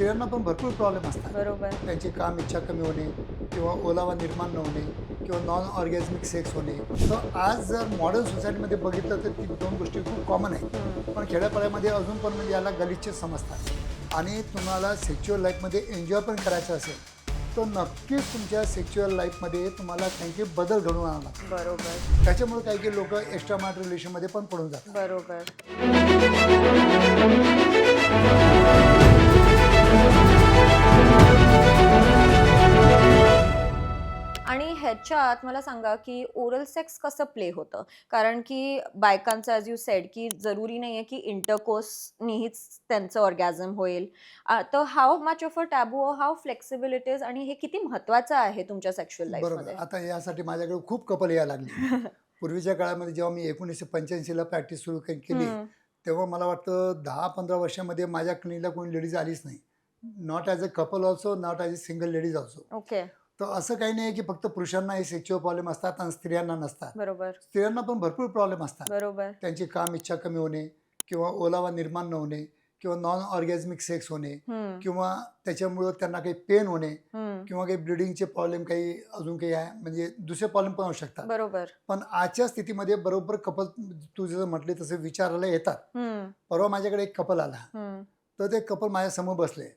स्त्रियांना पण भरपूर प्रॉब्लेम असतात. बरोबर. त्यांची काम इच्छा कमी होणे किंवा ओलावा निर्माण न होणे किंवा नॉन ऑर्गॅझमिक सेक्स होणे. तर आज जर मॉडर्न सोसायटीमध्ये बघितलं तर ती दोन गोष्टी खूप कॉमन आहेत. पण खेड्यापाड्यामध्ये अजून पण म्हणजे याला गलिच्छ समजतात. आणि तुम्हाला सेक्च्युअल लाईफमध्ये एन्जॉय पण करायचं असेल तर नक्कीच तुमच्या सेक्च्युअल लाईफमध्ये तुम्हाला काही बदल घडवून आणावा लागतो बरोबर. त्याच्यामुळे काही काही लोक एक्स्ट्रा मार्ट रिलेशनमध्ये पण पडून जातात. बरोबर. ह्याच्यात मला सांगा की ओरल सेक्स कसं प्ले होतं? कारण की बायकांचं ॲज यू सेड की जरुरी नाही आहे की इंटरकोर्सनीहीच त्यांचं ऑर्गॅझम होईल. तर how much of a taboo how flexible it is आणि हे किती महत्वाचं आहे तुमच्या सेक्शुअल लाईफमध्ये आता यासाठी माझ्याकडे खूप कपल यायला लागले. पूर्वीच्या काळामध्ये जेव्हा मी एकोणीसशे पंच्याऐंशीला प्रॅक्टिस सुरू केली तेव्हा मला वाटतं दहा पंधरा वर्षामध्ये माझ्या क्लिनिकला कोणी लेडीज आलीच नाही. Not as a couple also not as a single ladies also okay तर असं काही नाही की फक्त पुरुषांना हे सेक्च्युअल प्रॉब्लेम असतात आणि स्त्रियांना नसतात. बरोबर. स्त्रियांना पण भरपूर प्रॉब्लेम असतात. बरोबर. त्यांची काम इच्छा कमी होणे किंवा ओलावा निर्माण न होणे किंवा नॉन ऑर्गॅझमिक सेक्स होणे किंवा त्याच्यामुळं त्यांना काही पेन होणे किंवा काही ब्लिडिंगचे प्रॉब्लेम काही अजून काही आहे म्हणजे दुसरे प्रॉब्लेम पण होऊ शकतात. बरोबर. पण आजच्या स्थितीमध्ये बरोबर कपल तू जसं म्हटले तसे विचारायला येतात. परवा माझ्याकडे एक कपल आला. तर ते कपल माझ्यासमोर बसले.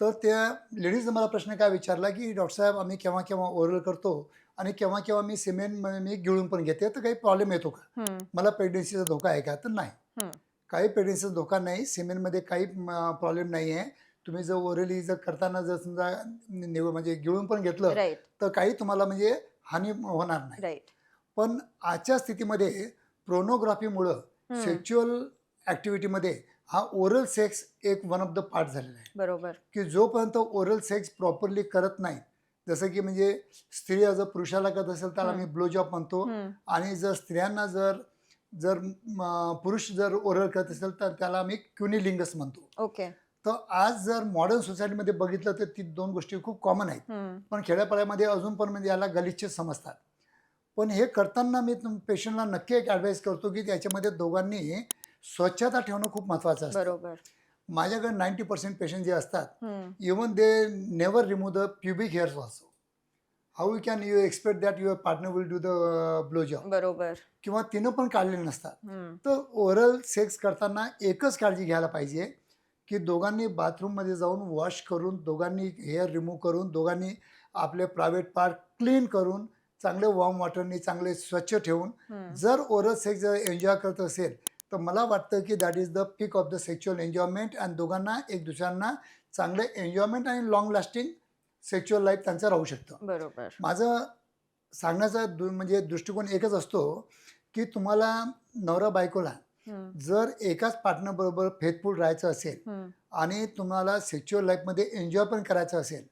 तर त्या लेडीजनं मला प्रश्न काय विचारला की डॉक्टर साहेब आम्ही केव्हा केव्हा ओरल करतो आणि केव्हा केव्हा मी सिमेंट मी गिळून पण घेते तर काही प्रॉब्लेम येतो का? मला प्रेग्नन्सीचा धोका आहे का? तर नाही. काही प्रेग्नन्सीचा धोका नाही सिमेंटमध्ये काही प्रॉब्लेम नाही आहे तुम्ही जर ओरली जर करताना जर समजा म्हणजे गिळून पण घेतलं तर काही तुम्हाला म्हणजे हानी होणार नाही. पण आजच्या स्थितीमध्ये प्रोनोग्राफीमुळं सेक्च्युअल ॲक्टिव्हिटीमध्ये हा ओरल सेक्स एक वन ऑफ द पार्ट झालेला आहे. बरोबर. की जोपर्यंत ओरल सेक्स प्रॉपरली करत नाही जसं की म्हणजे स्त्री जर पुरुषाला करत असेल तर आम्ही ब्लो जॉब म्हणतो आणि जर स्त्रियांना जर जर पुरुष जर ओरल करत असेल तर त्याला आम्ही क्युनिलिंगस म्हणतो. ओके तर आज जर मॉडर्न सोसायटीमध्ये बघितलं तर ती दोन गोष्टी खूप कॉमन आहेत. पण खेड्यापाड्यामध्ये अजून पण म्हणजे याला गलिच्छ समजतात. पण हे करताना मी पेशंटला नक्की एक ॲडवाईस करतो की त्याच्यामध्ये दोघांनी स्वच्छता ठेवणं खूप महत्त्वाचं असतं. बरोबर. माझ्याकडे नाईन्टी पर्सेंट पेशंट जे असतात even they never remove the pubic hairs also how you can you expect that your partner will do the blow job बरोबर. किंवा तिनं पण काढलेले नसतात. तर ओरल सेक्स करताना एकच काळजी घ्यायला पाहिजे की दोघांनी बाथरूममध्ये जाऊन वॉश करून दोघांनी हेअर रिमूव्ह करून दोघांनी आपले प्रायव्हेट पार्ट क्लीन करून चांगले वॉर्म वॉटरनी चांगले स्वच्छ ठेवून जर ओरल सेक्स जर एन्जॉय करत असेल तर मला वाटतं की that is the peak of the sexual enjoyment आणि दोघांना एक दुसऱ्यांना चांगले एन्जॉयमेंट आणि लॉंग लास्टिंग सेक्च्युअल लाईफ त्यांचं राहू शकतं. बरोबर. माझं सांगण्याचा दु म्हणजे दृष्टिकोन एकच असतो की तुम्हाला नवरा बायकोला जर एकाच पार्टनर बरोबर फेथफुल राहायचं असेल आणि तुम्हाला सेक्च्युअल लाईफमध्ये एन्जॉय पण करायचं असेल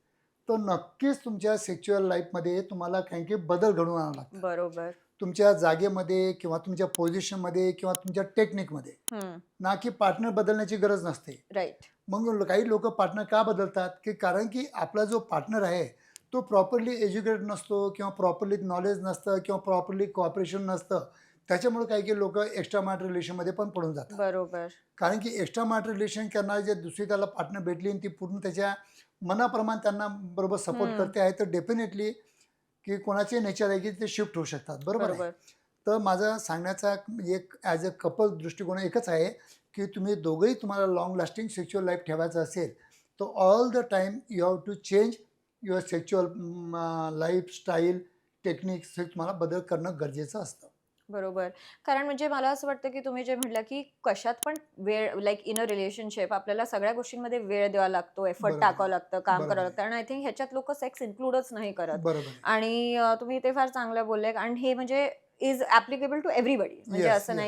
तर नक्कीच तुमच्या सेक्च्युअल लाईफमध्ये तुम्हाला काही काही बदल घडवून आणावा लागतात बरोबर. तुमच्या जागेमध्ये किंवा तुमच्या पोझिशनमध्ये किंवा तुमच्या टेक्निकमध्ये ना की पार्टनर बदलण्याची गरज नसते. राईट मग काही लोक पार्टनर का बदलतात? की कारण की आपला जो पार्टनर आहे तो प्रॉपरली एज्युकेटेड नसतो किंवा प्रॉपरली नॉलेज नसतं किंवा प्रॉपरली कॉपरेशन नसतं. त्याच्यामुळे काही काही लोक एक्स्ट्रा मार्ट रिलेशनमध्ये पण पडून जातात. बरोबर. कारण की एक्स्ट्रा मार्ट रिलेशन करणारी जे दुसरी त्याला पार्टनर भेटली आणि ती पूर्ण त्याच्या मनाप्रमाणे त्यांना बरोबर सपोर्ट. करते आहे तर डेफिनेटली की कोणाचे नेचर आहे की ते शिफ्ट होऊ शकतात. बरोबर आहे? तर माझा सांगण्याचा एक ॲज अ कपल दृष्टिकोन एकच आहे की तुम्ही दोघंही तुम्हाला लॉंग लास्टिंग सेक्च्युअल लाईफ ठेवायचं असेल तर all the time you have to change your sexual lifestyle technique हे तुम्हाला बदल करणं गरजेचं असतं. बरोबर कारण म्हणजे मला असं वाटतं की तुम्ही जे म्हटलं की कशात पण वेळ लाईक इन अ रिलेशनशिप आपल्याला सगळ्या गोष्टींमध्ये वेळ द्यावा लागतो एफर्ट. टाकावं लागतं काम. करावं लागतं आणि आय थिंक ह्याच्यात लोक सेक्स इन्क्लूडच नाही करत. आणि तुम्ही ते फार चांगलं बोलले आणि हे म्हणजे इज ऍप्लिकेबल टू एव्हरीबडी म्हणजे असं. नाही